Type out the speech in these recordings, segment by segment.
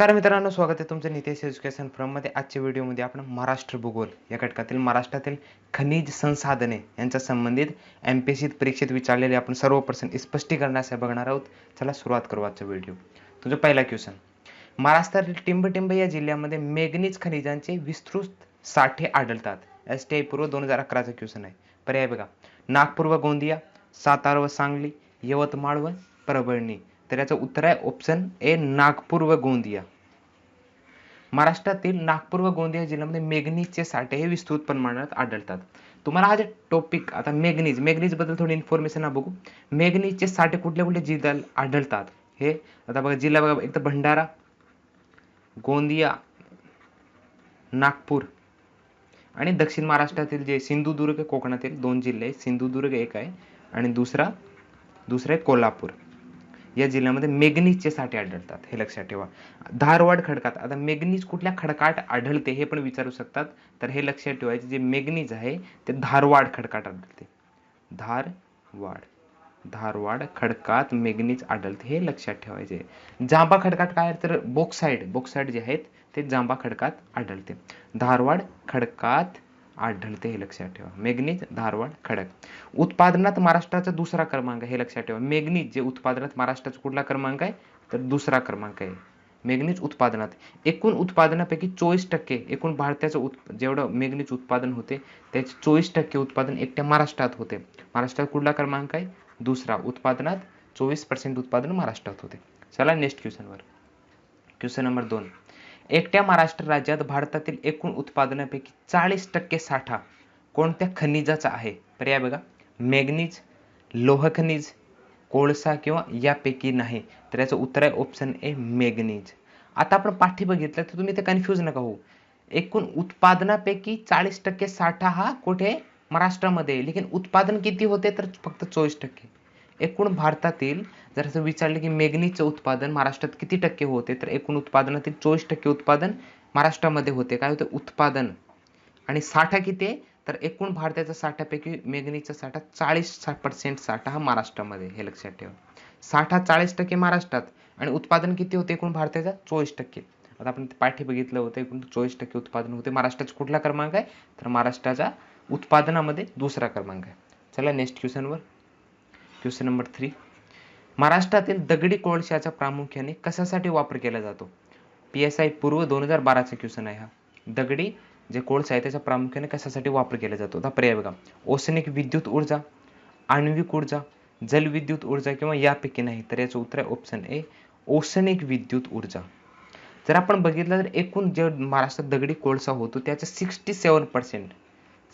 नमस्कार मित्रांनो स्वागत आहे तुमचं नितेश एज्युकेशन फ्रममध्ये आजच्या व्हिडिओमध्ये आपण महाराष्ट्र भूगोल या घटकातील महाराष्ट्रातील खनिज संसाधने यांच्या संबंधित एम पी परीक्षेत विचारलेले आपण सर्व प्रश्न स्पष्टीकरणास बघणार आहोत. चला सुरुवात करू आजचा व्हिडिओ तुझा पहिला क्वेश्चन महाराष्ट्रातील टिंबटिंब या जिल्ह्यामध्ये मेगनीज खनिजांचे विस्तृत साठे आढळतात. एस टी आय पूर्व दोन हजार अकराचा क्वेश्चन आहे. पर्याय बघा. नागपूर व गोंदिया सातारा व सांगली यवतमाळ व परभणी. तर याचं उत्तर आहे ऑप्शन ए नागपूर व गोंदिया. महाराष्ट्रातील नागपूर व गोंदिया जिल्ह्यामध्ये मेग्नीजचे साठे हे विस्तृत प्रमाणात आढळतात. तुम्हाला हा जे टॉपिक आता मेग्नीज मेग्नीजबद्दल थोडी इन्फॉर्मेशन बघू. मेग्नीजचे साठे कुठल्या कुठल्या जिल्ह्यात आढळतात? हे आता बघा जिल्हा बघा एक तर भंडारा गोंदिया नागपूर आणि दक्षिण महाराष्ट्रातील जे सिंधुदुर्ग कोकणातील दोन जिल्हे सिंधुदुर्ग एक आहे आणि दुसरा दुसरा आहे कोल्हापूर. या जिल्ह्यामध्ये मेग्नीजचे साठे आढळतात. हे लक्षात ठेवा. धारवाड खडकात. आता मेग्नीज कुठल्या खडकात आढळते हे पण विचारू शकतात. तर हे लक्षात ठेवायचे जे मेगनीज आहे ते धारवाड खडकात आढळते. धारवाड. धारवाड खडकात मेग्नीज आढळते हे लक्षात ठेवायचे. जांबा खडकात काय? तर बोक्साईड बोक्साईड जे आहेत ते जांबा खडकात आढळते. धारवाड खडकात आढळते हे लक्षात ठेवा. मेग्नीज धारवाड खडक. उत्पादनात महाराष्ट्राचा दुसरा क्रमांक हे लक्षात ठेवा. मेग्नीज जे उत्पादनात महाराष्ट्राचा कुठला क्रमांक आहे तर दुसरा क्रमांक आहे. मेग्नीज उत्पादनात. एकूण उत्पादनापैकी चोवीस टक्के एकूण भारताचं उत् जेवढं मेग्नीज उत्पादन होते त्याचे चोवीस टक्के उत्पादन एकट्या महाराष्ट्रात होते. महाराष्ट्रात कुठला क्रमांक आहे? दुसरा. उत्पादनात चोवीस पर्सेंट उत्पादन महाराष्ट्रात होते. चला नेक्स्ट क्वेश्चनवर क्वेश्चन नंबर दोन. एकट्या महाराष्ट्र राज्यात भारतातील एकूण उत्पादनापैकी चाळीस टक्के साठा कोणत्या खनिजाचा आहे? पर्याय बघा मॅग्नीज लोह खनिज कोळसा किंवा यापैकी नाही. तर याचं उत्तर आहे ऑप्शन ए मॅग्नीज. आता आपण पाठी बघितलं तर तुम्ही ते कन्फ्यूज नका होऊ. एकूण उत्पादनापैकी चाळीस टक्के साठा हा कुठे? महाराष्ट्रामध्ये. आहे. लेकिन उत्पादन किती होते? तर फक्त चोवीस टक्के. एकूण भारतातील जर असं विचारलं की मेगनीचं उत्पादन महाराष्ट्रात किती टक्के होते तर एकूण उत्पादनातील चोवीस टक्के उत्पादन महाराष्ट्रामध्ये होते. काय होते? उत्पादन. आणि साठा किती आहे? तर एकूण भारताच्या साठ्यापैकी मेगनीचा साठा चाळीस पर्सेंट साठा हा महाराष्ट्रामध्ये हे लक्षात ठेवा. साठा चाळीस टक्के महाराष्ट्रात आणि उत्पादन किती होते एकूण भारताचा चोवीस टक्के. आता आपण पाठी बघितलं होतं एकूण चोवीस टक्के उत्पादन होते. महाराष्ट्राचा कुठला क्रमांक आहे? तर महाराष्ट्राचा उत्पादनामध्ये दुसरा क्रमांक आहे. चला नेक्स्ट क्वेश्चनवर क्वेश्चन नंबर थ्री. महाराष्ट्रातील दगडी कोळशाचा प्रामुख्याने कशासाठी वापर केला जातो? पी एस आय पूर्व दोन हजार बाराचा क्वेश्चन आहे हा. दगडी जे कोळसा आहे त्याचा प्रामुख्याने कशासाठी वापर केला जातो? आता पर्याय बघा. ओसनिक विद्युत ऊर्जा आण्विक ऊर्जा जलविद्युत ऊर्जा किंवा यापैकी नाही तर याचं उत्तर आहे ऑप्शन ए ओसनिक विद्युत ऊर्जा. जर आपण बघितलं तर एकूण जे महाराष्ट्रात दगडी कोळसा होतो त्याचा sixty seven percent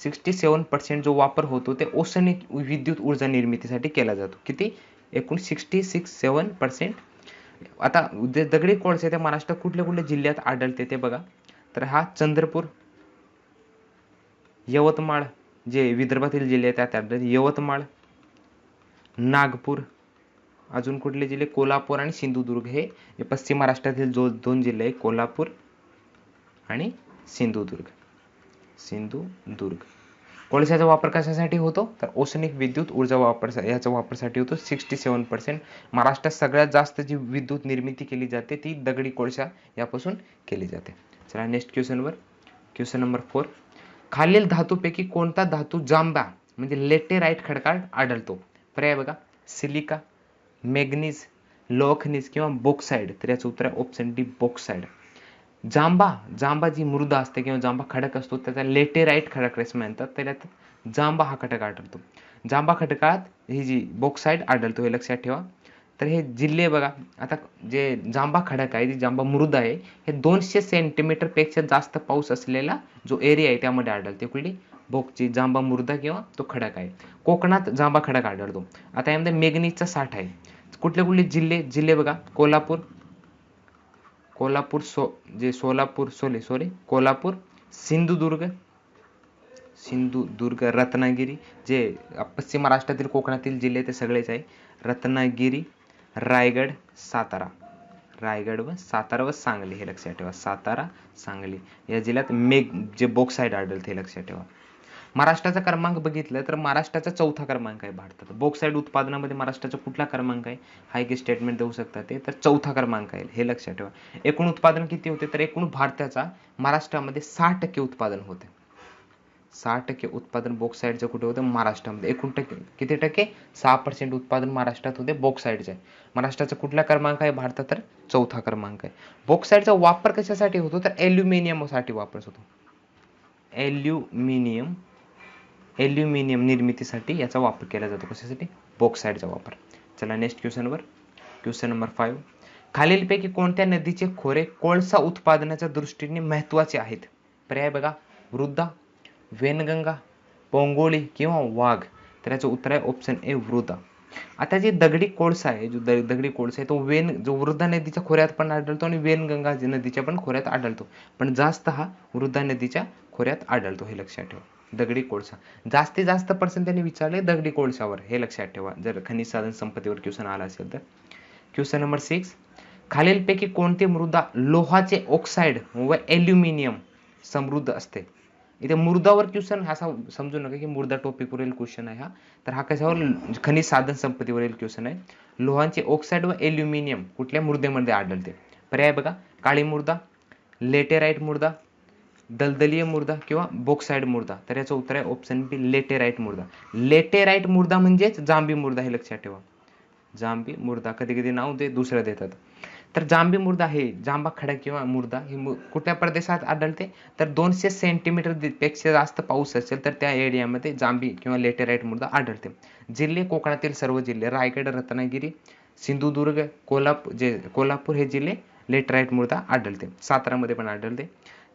sixty seven percent जो वापर होतो ते ओसनिक विद्युत ऊर्जा निर्मितीसाठी केला जातो. किती? एकूण सिक्स्टी सिक्स सेवन पर्सेंट. आता दगडी कोळसे त्या महाराष्ट्रात कुठल्या कुठल्या जिल्ह्यात आढळते ते बघा. तर हा चंद्रपूर यवतमाळ जे विदर्भातील जिल्हे आहेत त्यात आढळते. यवतमाळ नागपूर अजून कुठले जिल्हे? कोल्हापूर आणि सिंधुदुर्ग. हे पश्चिम महाराष्ट्रातील जो दोन जिल्हे आहे कोल्हापूर आणि सिंधुदुर्ग. सिंधुदुर्ग कोळशाचा वापर कशासाठी होतो? तर ओसनिक विद्युत ऊर्जा वापर याचा वापरसाठी होतो. सिक्स्टी सेवन पर्सेंट महाराष्ट्रात सगळ्यात जास्त जी विद्युत निर्मिती केली जाते ती दगडी कोळशा यापासून केली जाते. चला नेक्स्ट क्वेश्चनवर क्वेश्चन नंबर फोर खालील धातूपैकी कोणता धातू जांबा म्हणजे लेटेराईट खडकाळ आढळतो? पर्याय बघा. सिलिका मॅग्नीज लोखनीज किंवा बोक्साईड तर याचं उत्तर आहे ऑप्शन डी बोक्साईड जांबा जांबा जी मृदा असते किंवा जांबा खडक असतो त्याचा लेटेराईट खडक रेस म्हणतात. त्याच्यात जांबा हा खडक आढळतो. जांबा खडकात ही जी बोक्साईड आढळतो हे लक्षात ठेवा. तर हे जिल्हे बघा. आता जे जांबा खडक आहे जी जांबा मृदा आहे हे दोनशे सेंटीमीटरपेक्षा जास्त पाऊस असलेला जो एरिया आहे त्यामध्ये आढळते. कुठली? बोकची जांबा मृदा किंवा तो खडक आहे. कोकणात जांबा खडक आढळतो. आता यामध्ये मेघनीचा साठ आहे. कुठले कुठले जिल्हे? जिल्हे बघा. कोल्हापूर कोल्हापूर सो जे सोलापूर सोले सॉरी कोल्हापूर सिंधुदुर्ग सिंधुदुर्ग रत्नागिरी जे पश्चिम महाराष्ट्रातील कोकणातील जिल्हे ते सगळेच आहे. रत्नागिरी रायगड सातारा. रायगड व सातारा व सांगली हे लक्षात ठेवा. सातारा सांगली. या जिल्ह्यात मेघ जे बॉक्साईड आढळते हे लक्षात ठेवा. महाराष्ट्राचा क्रमांक बघितलं तर महाराष्ट्राचा चौथा क्रमांक आहे भारतात बॉक्साईड उत्पादनामध्ये महाराष्ट्राचा कुठला क्रमांक आहे? हा एक स्टेटमेंट देऊ शकता ते. तर चौथा क्रमांक आहे. हे लक्षात ठेवा. एकूण उत्पादन किती होते? तर एकूण भारताचा महाराष्ट्रामध्ये सहा टक्के उत्पादन होते. सहा टक्के उत्पादन बॉक्साईडचं कुठे होतं? महाराष्ट्रामध्ये. एकूण टक्के. किती टक्के? सहा पर्सेंट उत्पादन महाराष्ट्रात होते बॉक्साईडचे महाराष्ट्राचा कुठला क्रमांक आहे? भारतात तर चौथा क्रमांक आहे. बॉक्साईडचा वापर कशासाठी होतो? तर ॲल्युमिनियमसाठी वापर होतो. ॲल्युमिनियम ॲल्युमिनियम निर्मितीसाठी याचा वापर केला जातो. कशासाठी? बॉक्साईडचा वापर. चला नेक्स्ट क्वेश्चनवर क्वेश्चन नंबर फाईव्ह खालीलपैकी कोणत्या नदीचे खोरे कोळसा उत्पादनाच्या दृष्टीने महत्त्वाचे आहेत? पर्याय बघा. वृद्धा वेनगंगा पोंगोळी किंवा वाघ. तर याचं उत्तर आहे ऑप्शन ए वृद्धा. आता जे दगडी कोळसा आहे जो द- दगडी कोळसा आहे तो वेन जो वृद्धा नदीच्या खोऱ्यात पण आढळतो आणि वेनगंगा नदीच्या पण खोऱ्यात आढळतो. पण जास्त हा वृद्धा नदीच्या खोऱ्यात आढळतो हे लक्षात ठेवा. दगडी कोळसा. जास्तीत जास्त पर्सेंट त्यांनी विचारले दगडी कोळशावर. हे लक्षात ठेवा. जर खनिज साधन संपत्तीवर क्वेश्चन आला असेल तर. क्वेश्चन नंबर सिक्स खालीलपैकी कोणती मृदा लोहाचे ऑक्साईड व ॲल्युमिनियम समृद्ध असते? इथे मृदावर क्वेश्चन असा समजू नका की मृदा टॉपिकवरील क्वेश्चन आहे हा. तर हा कशावर? खनिज साधन संपत्तीवरील क्वेश्चन आहे. लोहांचे ऑक्साईड व ॲल्युमिनियम कुठल्या मृदेमध्ये आढळते? पर्याय बघा. काळी मृदा लेटेराईट मृदा दलदलीय मृदा किंवा बोक्साईड मृदा तर याचं उत्तर आहे ऑप्शन बी लेटेराईट मृदा लेटेराईट मृदा म्हणजेच जांबी मृदा हे लक्षात ठेवा. जांबी मृदा कधी कधी नाव ते दुसरं देतात. तर जांबी मृदा हे जांबा खडा किंवा मृदा ही कुठल्या प्रदेशात आढळते? तर दोनशे सेंटीमीटरपेक्षा जास्त पाऊस असेल तर त्या एरियामध्ये जांबी किंवा लेटेराईट मृदा आढळते. जिल्हे कोकणातील सर्व जिल्हे रायगड रत्नागिरी सिंधुदुर्ग कोल्हापूर जे कोल्हापूर हे जिल्हे लेटेराईट मृदा आढळते. सातारामध्ये पण आढळते.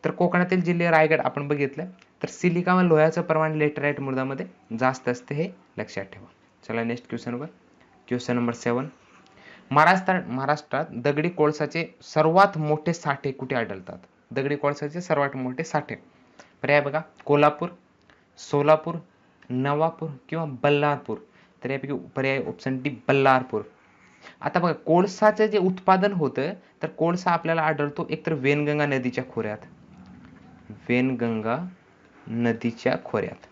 तर कोकणातील जिल्हे रायगड आपण बघितलं तर सिलिका व लोह्याचं प्रमाण लेटराईट मृदामध्ये जास्त असते हे लक्षात ठेवा. चला नेक्स्ट क्वेश्चनवर क्वेश्चन नंबर सेवन महाराष्ट्रात महाराष्ट्रात दगडी कोळसाचे सर्वात मोठे साठे कुठे आढळतात? दगडी कोळसाचे सर्वात मोठे साठे. पर्याय बघा कोल्हापूर सोलापूर नवापूर किंवा बल्लारपूर. तर यापैकी पर्याय ऑप्शन डी बल्लारपूर. आता बघा कोळसाचं जे उत्पादन होतं तर कोळसा आपल्याला आढळतो एकतर वेनगंगा नदीच्या खोऱ्यात. वेनगंगा नदीच्या खोऱ्यात.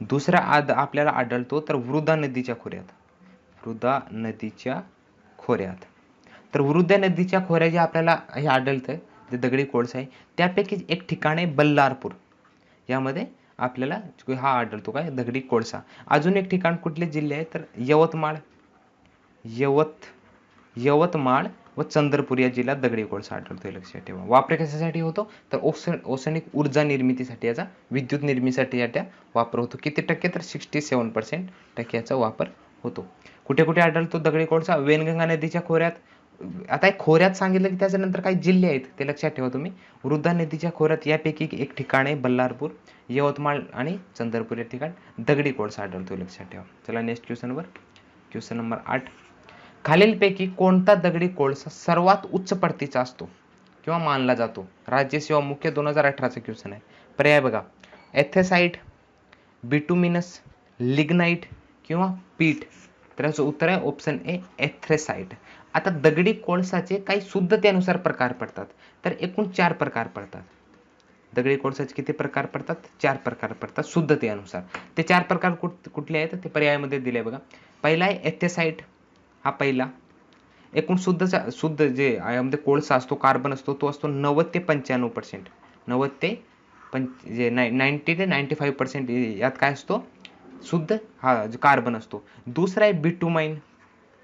दुसरा आद आपल्याला आढळतो तर वृद्धा नदीच्या खोऱ्यात. वृद्धा नदीच्या खोऱ्यात. तर वृद्धा नदीच्या खोऱ्या जे आपल्याला हे आढळतं जे दगडी कोळसा आहे त्यापैकी एक ठिकाण आहे बल्लारपूर. यामध्ये आपल्याला हा आढळतो काय दगडी कोळसा. अजून एक ठिकाण कुठले जिल्हे आहे तर यवतमाळ. यवत यवतमाळ व चंद्रपूर या जिल्ह्यात दगडी कोळसा आढळतो हे लक्षात ठेवा. वापर कशासाठी होतो? तर ओस ओसनिक ऊर्जा निर्मितीसाठी याचा विद्युत निर्मितीसाठी याचा वापर होतो. किती टक्के? तर सिक्स्टी सेवन पर्सेंट टक्के याचा वापर होतो. कुठे कुठे आढळतो दगडी कोळसा वेनगंगा नदीच्या खोऱ्यात. आता एक खोऱ्यात सांगितलं की त्याच्यानंतर काही जिल्हे आहेत ते लक्षात ठेवा तुम्ही. वृद्धा नदीच्या खोऱ्यात यापैकी एक ठिकाण आहे बल्लारपूर यवतमाळ आणि चंद्रपूर या ठिकाण दगडी कोळसा आढळतो लक्षात ठेवा. चला नेक्स्ट क्वेश्चनवर क्वेश्चन नंबर आठ. खालीलपैकी कोणता दगडी कोळसा सर्वात उच्च पडतीचा असतो? किंवा मानला जातो? राज्य सेवा मुख्य दोन हजार अठराचा क्वेश्चन आहे. पर्याय बघा. एथेसाईट बिटुमिनस लिग्नाईट किंवा पीठ. तर याचं उत्तर आहे ऑप्शन ए एथ्रेसाईट आता दगडी कोळसाचे काही शुद्धतेनुसार प्रकार पडतात. तर एकूण चार प्रकार पडतात. दगडी कोळसाचे किती प्रकार पडतात? चार प्रकार पडतात शुद्धतेनुसार ते चार प्रकार कुठ कुठले आहेत? ते पर्यायामध्ये दिले बघा. पहिला आहे एथेसाईट हा पहिला. एकूण शुद्धचा शुद्ध जे यामध्ये कोळसा असतो कार्बन असतो तो असतो नव्वद ते पंच्याण्णव पर्सेंट नव्वद ते पंच जे नाय नाईन्टी ते नाईन्टी फाईव्ह पर्सेंट यात काय असतो? शुद्ध हा कार्बन असतो. दुसरा आहे बिटुमाइन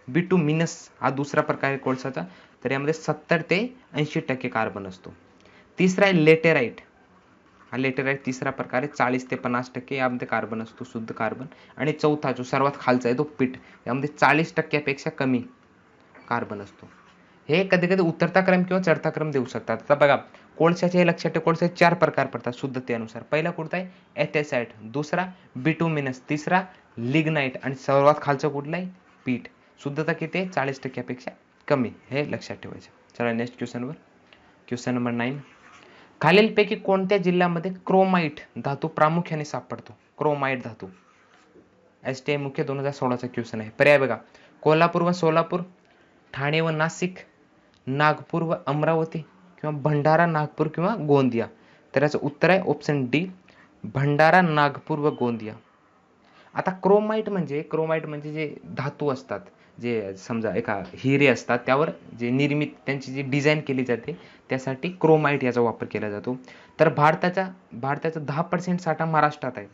बिटुमिनस हा दुसरा प्रकार आहे कोळसाचा. तर यामध्ये सत्तर ते ऐंशी टक्के कार्बन असतो. तिसरा आहे लेटेराईट हा लेटर आहे तिसरा प्रकार आहे चाळीस ते पन्नास टक्के यामध्ये कार्बन असतो शुद्ध कार्बन आणि चौथा जो सर्वात खालचा आहे तो पीठ. यामध्ये चाळीस टक्क्यापेक्षा कमी कार्बन असतो. हे कधी कधी उतरता क्रम किंवा चढता क्रम देऊ शकतात. आता बघा कोळशाचे हे लक्षात ठेव कोळशाचे चार प्रकार पडतात शुद्धतेनुसार. पहिला कुठला आहे? एथेसाईट दुसरा बिटुमिनस तिसरा लिग्नाईट आणि सर्वात खालचं कुठलं आहे? पीठ. शुद्धता किती आहे? चाळीस टक्क्यापेक्षा कमी. हे लक्षात ठेवायचं. चला नेक्स्ट क्वेश्चनवर क्वेश्चन नंबर नाईन खालीलपैकी कोणत्या जिल्ह्यामध्ये क्रोमाइट धातू प्रामुख्याने सापडतो? क्रोमाइट धातू. एस टी आय मुख्य दोन हजार सोळाचा क्वेश्चन आहे. पर्याय बघा. कोल्हापूर व सोलापूर ठाणे व नाशिक नागपूर व अमरावती किंवा भंडारा नागपूर किंवा गोंदिया. तर याचं उत्तर आहे ऑप्शन डी भंडारा नागपूर व गोंदिया. आता क्रोमाइट म्हणजे क्रोमाइट म्हणजे जे धातू असतात जे समजा एका हिरे असतात त्यावर जे निर्मित त्यांची जी डिझाईन केली जाते त्यासाठी क्रोमाइट याचा वापर केला जातो. तर भारताचा भारताचा दहा पर्सेंट साठा महाराष्ट्रात आहे.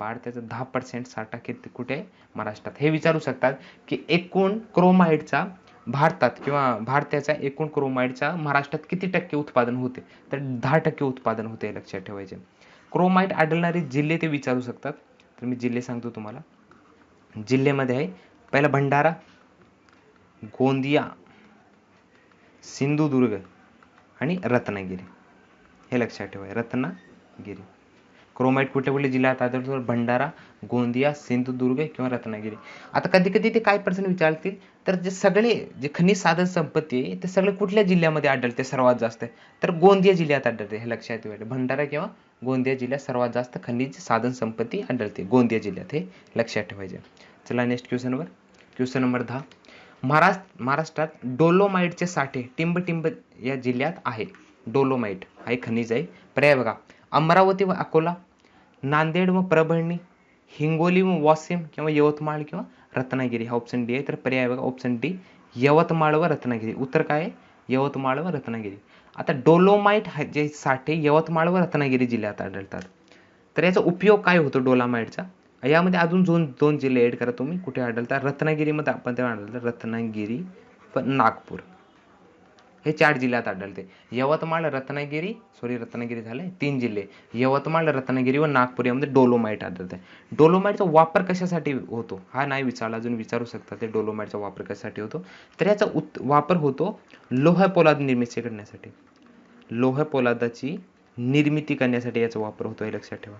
भारताचा दहा पर्सेंट साठा किती कुठे आहे? महाराष्ट्रात. हे विचारू शकतात की एकूण क्रोमाइटचा भारतात किंवा भारताचा एकूण क्रोमाइटचा महाराष्ट्रात किती टक्के उत्पादन होते? तर दहा टक्के उत्पादन होते लक्षात ठेवायचे. क्रोमाइट आढळणारे जिल्हे ते विचारू शकतात. तर मी जिल्हे सांगतो तुम्हाला. जिल्ह्यामध्ये आहे पहिला भंडारा गोंदिया सिंधुदुर्ग आणि रत्नागिरी. हे लक्षात ठेवा रत्नागिरी. क्रोमाइट कुठल्या कुठल्या जिल्ह्यात आढळतो? भंडारा गोंदिया सिंधुदुर्ग किंवा रत्नागिरी. आता कधी कधी ते काय प्रश्न विचारतील तर जे सगळे जे खनिज साधन संपत्ती आहे ते सगळे कुठल्या जिल्ह्यामध्ये आढळते? सर्वात जास्त. तर गोंदिया जिल्ह्यात आढळते हे लक्षात ठेवायचे भंडारा किंवा गोंदिया जिल्ह्यात सर्वात जास्त खनिज साधन संपत्ती आढळते गोंदिया जिल्ह्यात. हे लक्षात ठेवायचे. चला नेक्स्ट क्वेश्चनवर क्वेश्चन नंबर दहा. महाराष्ट्र महाराष्ट्रात डोलोमाईटचे साठे टिंब टिंब या जिल्ह्यात आहे. डोलोमाईट हा एक खनिज आहे. पर्याय बघा. अमरावती व अकोला नांदेड व परभणी हिंगोली व वाशिम किंवा यवतमाळ किंवा रत्नागिरी हा ऑप्शन डी आहे. तर पर्याय बघा. ऑप्शन डी यवतमाळ व रत्नागिरी. उत्तर काय आहे? यवतमाळ व रत्नागिरी. आता डोलोमाईट हा जे साठे यवतमाळ व रत्नागिरी जिल्ह्यात आढळतात. तर याचा उपयोग काय होतो डोलामाईटचा यामध्ये अजून दोन दोन जिल्हे ऍड करा तुम्ही. कुठे आढळता रत्नागिरीमध्ये आपण ते आढळतं रत्नागिरी पण नागपूर. हे चार जिल्ह्यात आढळते. यवतमाळ रत्नागिरी सॉरी रत्नागिरी झाले तीन जिल्हे. यवतमाळ रत्नागिरी व नागपूर यामध्ये डोलोमाईट आढळते डोलोमाइटचा वापर कशासाठी होतो? हा नाही विचारला अजून विचारू शकता ते डोलोमाइटचा वापर कशासाठी होतो? तर याचा उत् वापर होतो लोह पोलाद निर्मिती करण्यासाठी. लोह पोलादाची निर्मिती करण्यासाठी याचा वापर होतो हे लक्षात ठेवा.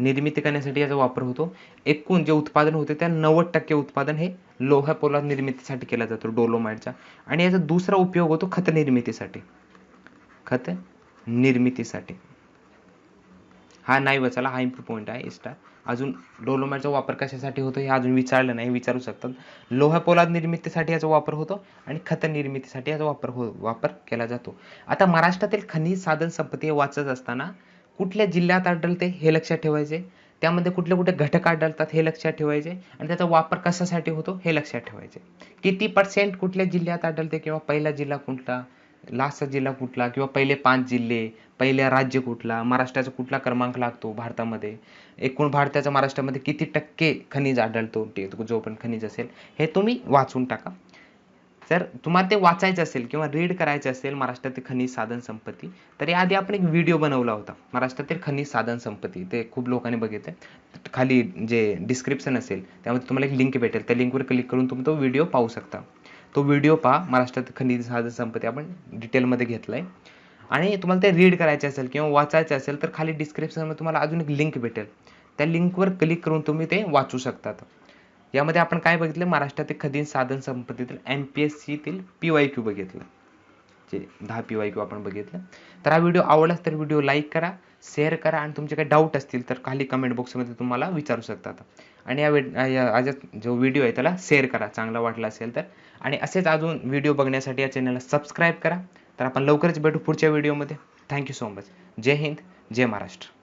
निर्मिती करण्यासाठी याचा वापर होतो. एकूण जे उत्पादन होते त्या नव्वद टक्के उत्पादन हे लोह पोलाद निर्मितीसाठी केला जातो डोलोमाइटचा. आणि याचा दुसरा उपयोग होतो खत निर्मितीसाठी. खत निर्मितीसाठी. हा नाही बचाला हा इम्प्रूव्ह पॉईंट आहे स्टार अजून डोलोमाइटचा वापर कशासाठी होतो हे अजून विचारलं नाही विचारू शकतात. लोह पोलाद निर्मितीसाठी याचा वापर होतो आणि खत निर्मितीसाठी याचा वापर हो वापर केला जातो. आता महाराष्ट्रातील खनिज साधन संपत्ती वाचत असताना कुठल्या जिल्ह्यात आढळते हे लक्षात ठेवायचे. त्यामध्ये कुठले कुठले घटक आढळतात हे लक्षात ठेवायचे. आणि त्याचा वापर कशासाठी होतो हे लक्षात ठेवायचे. किती पर्सेंट कुठल्या जिल्ह्यात आढळते किंवा पहिला जिल्हा कुठला लास्टचा जिल्हा कुठला किंवा पहिले पाच जिल्हे पहिले राज्य कुठला महाराष्ट्राचा कुठला क्रमांक लागतो भारतामध्ये? एकूण भारताच्या महाराष्ट्रामध्ये किती टक्के खनिज आढळतो? जो पण खनिज असेल हे तुम्ही वाचून टाका. तर तुम्हाला ते वाचायचं असेल किंवा रीड करायचं असेल महाराष्ट्रातील खनिज साधन संपत्ती तर याआधी आपण एक व्हिडिओ बनवला होता. महाराष्ट्रातील खनिज साधन संपत्ती ते खूप लोकांनी बघितलं खाली जे डिस्क्रिप्शन असेल त्यामध्ये तुम्हाला एक लिंक भेटेल. त्या लिंकवर क्लिक करून तुम्ही तो व्हिडिओ पाहू शकता. तो व्हिडिओ पहा महाराष्ट्रातील खनिज साधन संपत्ती आपण डिटेलमध्ये घेतला आहे आणि तुम्हाला ते रीड करायचे असेल किंवा वाचायचे असेल तर खाली डिस्क्रिप्शनमध्ये तुम्हाला अजून एक लिंक भेटेल. त्या लिंकवर क्लिक करून तुम्ही ते वाचू शकतात. यामध्ये आपण काय बघितलं? महाराष्ट्रातील खनिज साधन संपत्तीतील एम पी एस सीतील पी वाय क्यू बघितलं. जे दहा पी वाय क्यू आपण बघितलं. तर हा व्हिडिओ आवडलाच तर व्हिडिओ लाईक करा शेअर करा आणि तुमचे काही डाऊट असतील तर खाली कमेंट बॉक्समध्ये तुम्हाला विचारू शकतात. आणि या आज जो व्हिडिओ आहे त्याला शेअर करा चांगला वाटला असेल तर. आणि असेच अजून व्हिडिओ बघण्यासाठी या चॅनलला सबस्क्राईब करा. तर आपण लवकरच भेटू पुढच्या व्हिडिओमध्ये. Thank you so much Jai Hind Jai Maharashtra.